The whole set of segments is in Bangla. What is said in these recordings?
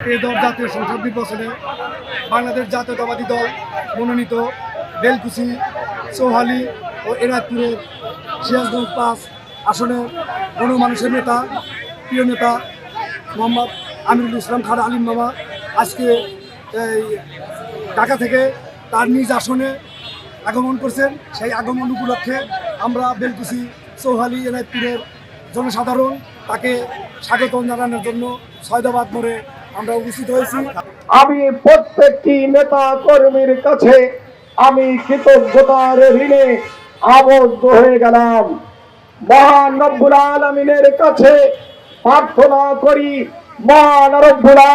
এই দল জাতীয় সংসদ নির্বাচনে বাংলাদেশ জাতীয়তাবাদী দল মনোনীত বেলকুচি, চৌহালি ও এনায়তপুরের সিরাজগঞ্জ পাঁচ আসনের গণমানুষের নেতা, প্রিয় নেতা মোহাম্মদ আমিরুল ইসলাম খান আলিম মামা আজকে এই ঢাকা থেকে তার নিজ আসনে আগমন করছেন। সেই আগমন উপলক্ষে আমরা বেলকুচি, চৌহালি, এনায়তপুরের জনসাধারণ তাকে স্বাগতম জানানোর জন্য সয়দাবাদ মোড়ে আমরা উপস্থিত হয়েছি। আমি প্রত্যেকটি নেতা কর্মীর কাছে আমি কৃতজ্ঞতার ঋণে আবদ্ধ হয়ে গেলাম। মহান আলমিনের কাছে প্রার্থনা করি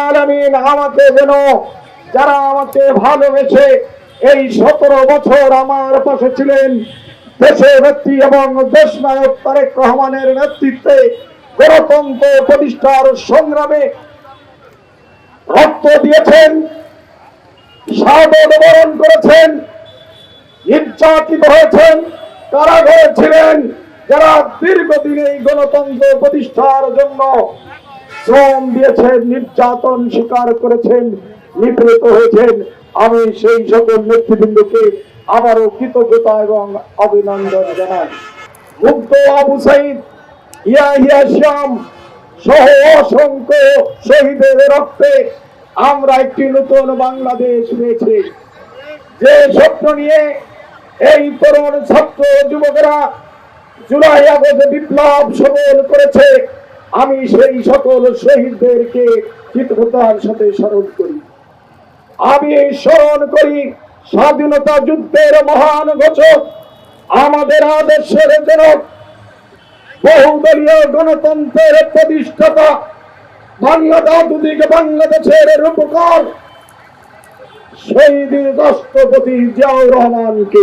আলমিন আমাকে যেন, যারা আমাকে ভালোবেসে এই সতেরো বছর আমার পাশে ছিলেন দেশের ব্যক্তি এবং দেশ নায়ক তারেক রহমানের নেতৃত্বে গণতন্ত্র প্রতিষ্ঠার সংগ্রামে রক্ত দিয়েছেন শাহাদত বরণ করেছেন, নির্যাতিত হয়েছেন, কারাগারে ছিলেন যারা দীর্ঘদিন এই গণতন্ত্র প্রতিষ্ঠার জন্য শ্রম দিয়েছেন, নির্যাতন স্বীকার করেছেন, নিপীড়িত হয়েছেন। আমি সেই সকল নেতৃবৃন্দকে আবারও কৃতজ্ঞতা এবং অভিনন্দন জানাই। মুগ্ধ আবু সাইদ ইয়া ইয়া শ্যাম সহ অসংখ্য শহীদের রক্তে আমরা একটি নতুন বাংলাদেশ পেয়েছি। যে স্বপ্ন নিয়ে এই তরুণ ছাত্র যুবকেরা জুলাই আগস্ট বিপ্লব সফল করেছে, আমি সেই সকল শহীদদেরকে কৃতজ্ঞতার সাথে স্মরণ করি। আমি স্মরণ করি স্বাধীনতা যুদ্ধের মহান ঘোষক, আমাদের আদর্শের জনক বহুদলীয় গণতন্ত্রের প্রতিষ্ঠাতা বাংলাদেশ দুদিক বাংলাদেশের রূপকার শহীদ রাষ্ট্রপতি জিয়াউর রহমানকে